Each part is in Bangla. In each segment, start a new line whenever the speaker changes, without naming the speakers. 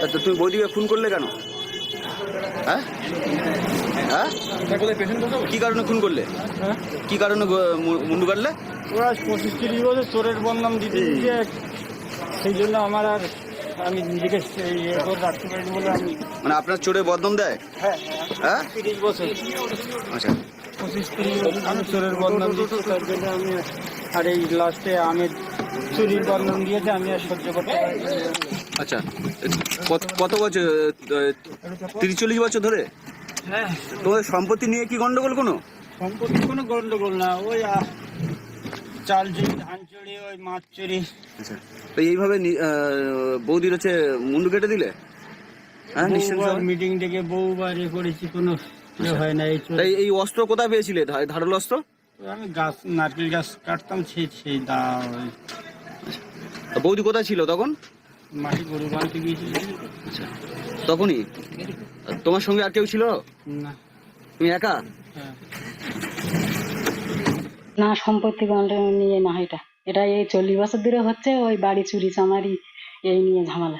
তা তো তুমি বৌদিকে খুন করলে কেন? হ্যাঁ? হ্যাঁ? কি কারণে খুন করলে?
হ্যাঁ
কি কারণে মুন্ডু কাটলে?
ওরা পঁচিশ তিরিশ বছর চোরের বদনাম দিতে সেই জন্য আমার আর আমি নিজেকে ইয়ে করে রাখতে পারিনি বলে আমি
মানে আপনার চোরে বদনাম দেয়?
হ্যাঁ।
হ্যাঁ?
তিরিশ বছর।
আচ্ছা।
পঁচিশ তিরিশ বছর আমি চোরের বদনাম দিচ্ছি তার জন্য আমি আর এই লাস্টে আমের চুরির বদনাম দিয়েছে আমি আর সহ্য করতে পারি
আচ্ছা কত- কত বছর তিরিশ চল্লিশ বছর ধরে?
হ্যাঁ।
তোমাদের সম্পত্তি নিয়ে কি গন্ডগোল কোনো?
সম্পত্তি কোনো গন্ডগোল না ওই চাল চুরি ধান চুরি ওই মাছ চুরি।
আচ্ছা তো এইভাবে বৌদির হচ্ছে মুন্ডু কেটে দিলে? হ্যাঁ
মিটিং ডেকে বহুবার এ করেছি কোনো ইয়ে হয় না এই
তাই এই অস্ত্র কোথায় পেয়েছিলে? ধারালো অস্ত্র?
আমি গাছ নারকেল গাছ কাটতাম সেই সেই দা
বৌদি কোথায় ছিল তখন?
মাটি গরু বানতে গিয়েছিল।
আচ্ছা। তখনই? তোমার সঙ্গে আর কেউ ছিল?
না।
তুমি একা?
হ্যাঁ।
না সম্পত্তি বন্টন নিয়ে না এটা। এটা এই চল্লিশ বছর ধরে হচ্ছে ওই বাড়ি চুরি চামারি এই নিয়ে ঝামেলা।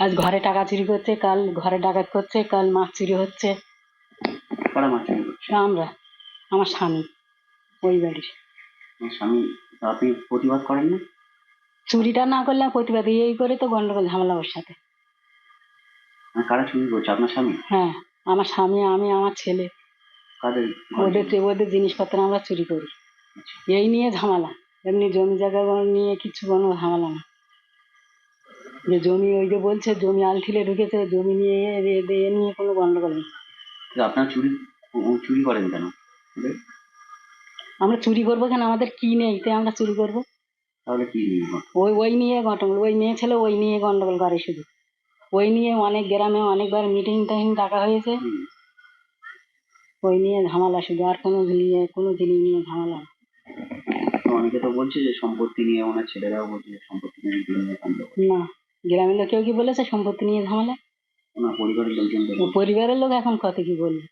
আজ ঘরে টাকা চুরি করছে কাল ঘরে ডাকাত করছে কাল মাছ চুরি হচ্ছে। আমরা আমার স্বামী ওই বাড়ির।
স্বামী আপনি প্রতিবাদ করেন না
চুরিটা না করলে প্রতিবাদ এই করে তো গন্ডগোল ঝামেলা ওর সাথে।
কারা চুরি করছে? আপনার স্বামী?
হ্যাঁ আমার স্বামী আমি আমার ছেলে।
কাদের
ওদের ওদের জিনিসপত্র আমরা চুরি করি। এই নিয়ে ঝামেলা। এমনি জমি জায়গা নিয়ে কিছু কোনো ঝামেলা না। যে জমি ওই যে বলছে জমি আলঠিলে ঢুকেছে জমি নিয়ে এ নিয়ে কোনো গন্ডগোল নেই।
আপনারা চুরি চুরি করেন কেন?
আমরা চুরি করব কেন? আমাদের কি নেই? তাই আমরা চুরি করব।
তাহলে কি নিয়ে
ওই ওই নিয়ে গন্ডগোল ওই মেয়ে ছেলে ওই নিয়ে গন্ডগোল করে শুধু। ওই নিয়ে অনেক গ্রামে অনেকবার মিটিং টাইম ডাকা হয়েছে। ওই নিয়ে ঝামেলা শুধু আর কোনো নিয়ে কোনো জিনিস নিয়ে ঝামেলা
অনেকে তো বলছে যে সম্পত্তি নিয়ে ওনার ছেলেরাও বলছে যে সম্পত্তি নিয়ে
না গ্রামের লোক কেউ কি বলেছে সম্পত্তি নিয়ে ঝামেলা?
ওনার পরিবারের লোকজন
ও পরিবারের লোক এখন কত কি বলবে?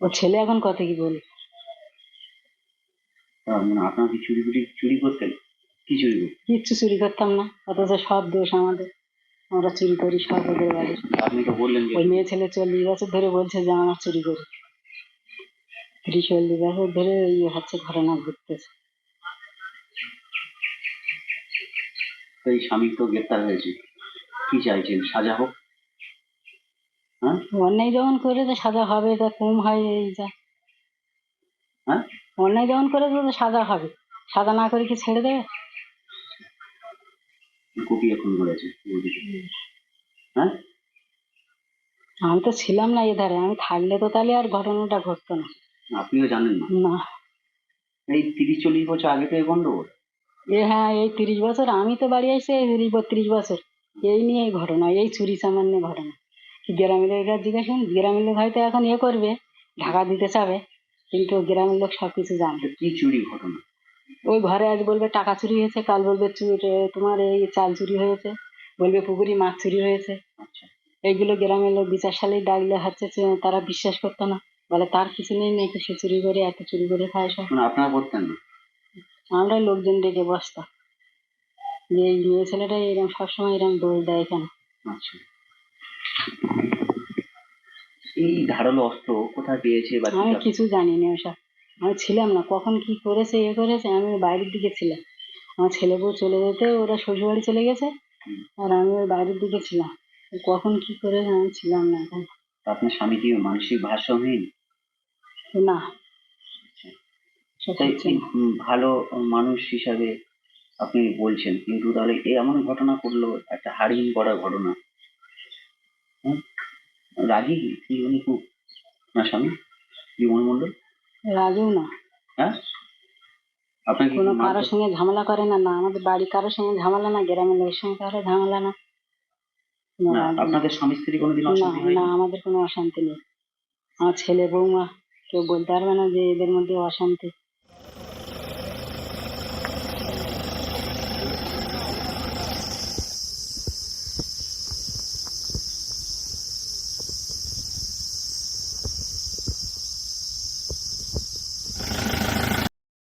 ও ছেলে এখন কত কি বলবে?
মানে আপনারা কি চুরি ফুটি চুরি করতেন? কি চুরি করতেন?
কিচ্ছু চুরি করতাম না অথচ সব দোষ আমাদের। আমরা চুরি করি সব ওদের বাড়ি।
আপনি তো বললেন
ওই মেয়ে ছেলে চল্লিশ বছর ধরে বলছে যে আমার চুরি করি। ত্রিশ চল্লিশ বছর ধরে ইয়ে হচ্ছে ঘটনা ঘুরতেছে
এই স্বামী তো গ্রেপ্তার হয়েছে। কি চাইছেন সাজা হোক? হ্যাঁ?
অন্যায় যখন করেছে সাজা হবে এটা কম হয় এই যা।
হ্যাঁ?
অন্যায় যখন করে তো সাজা হবে। সাজা না করে কি ছেড়ে দেবে?
কুপিয়ে খুন করেছে হ্যাঁ?
আমি তো ছিলাম না এধারে আমি থাকলে তো তাহলে আর ঘটনাটা ঘটতো না।
আপনিও জানেন না?
না।
এই তিরিশ চল্লিশ বছর আগে তো এই গন্ডগোল।
এ হ্যাঁ এই তিরিশ বছর আমি তো বাড়ি আসছি এই তিরিশ বত্রিশ বছর। এই নিয়ে এই ঘটনা এই চুরি সামান্য ঘটনা। গ্রামের লোকেরা জিজ্ঞাসা গ্রামের লোক হয়তো এখন এ করবে ঢাকা দিতে চাবে। কিন্তু গ্রামের লোক সব কিছু জানে
কি চুরি ঘটনা?
ওই ঘরে আজ বলবে টাকা চুরি হয়েছে কাল বলবে তোমার এই চাল চুরি হয়েছে বলবে পুকুরি মাছ চুরি হয়েছে।
আচ্ছা।
এইগুলো গ্রামের লোক বিচার সালেই ডাকলে হচ্ছে তারা বিশ্বাস করতো না। বলে তার কিছু নেই নাকি সে চুরি করে এত চুরি করে খায় সব।
মানে আপনারা করতেন না?
আমরা লোকজন ডেকে বসতাম। যে এই মেয়ে ছেলেটা এরকম সবসময় এরকম দোষ দেয় কেন?
আচ্ছা। এই ধারালো অস্ত্র কোথায় পেয়েছে বা
আমি কিছু জানি না ওসব। আমি ছিলাম না। কখন কি করেছে এ করেছে আমি বাইরের দিকে ছিলাম। আমার ছেলে বউ চলে যেতে ওরা শ্বশুরবাড়ি চলে গেছে আর আমি ওই বাইরের দিকে ছিলাম। কখন কি করেছে আমি ছিলাম না এখন।
আপনার স্বামী কি মানসিক ভারসাম্যহীন?
না।
উম, ভালো মানুষ হিসাবে আপনি বলছেন কিন্তু তাহলে এ এমন ঘটনা করল একটা হারিয়ে করা ঘটনা। হুম? রাগী কি? উনি খুব? আপনার স্বামী? বিমল মন্ডল
রাগেও না।
হ্যাঁ? আপনার
কোনো কারোর সঙ্গে ঝামেলা করে না না আমাদের বাড়ি কারোর সঙ্গে ঝামেলা না গ্রামের লোকের সঙ্গে কারও ঝামেলা না।
না। আপনাদের স্বামী স্ত্রী কোনোদিন
না
অশান্তি হয়নি?
না আমাদের কোনো অশান্তি নেই। আমার ছেলে বৌমা কেউ বলতে পারবে না যে এদের মধ্যে অশান্তি।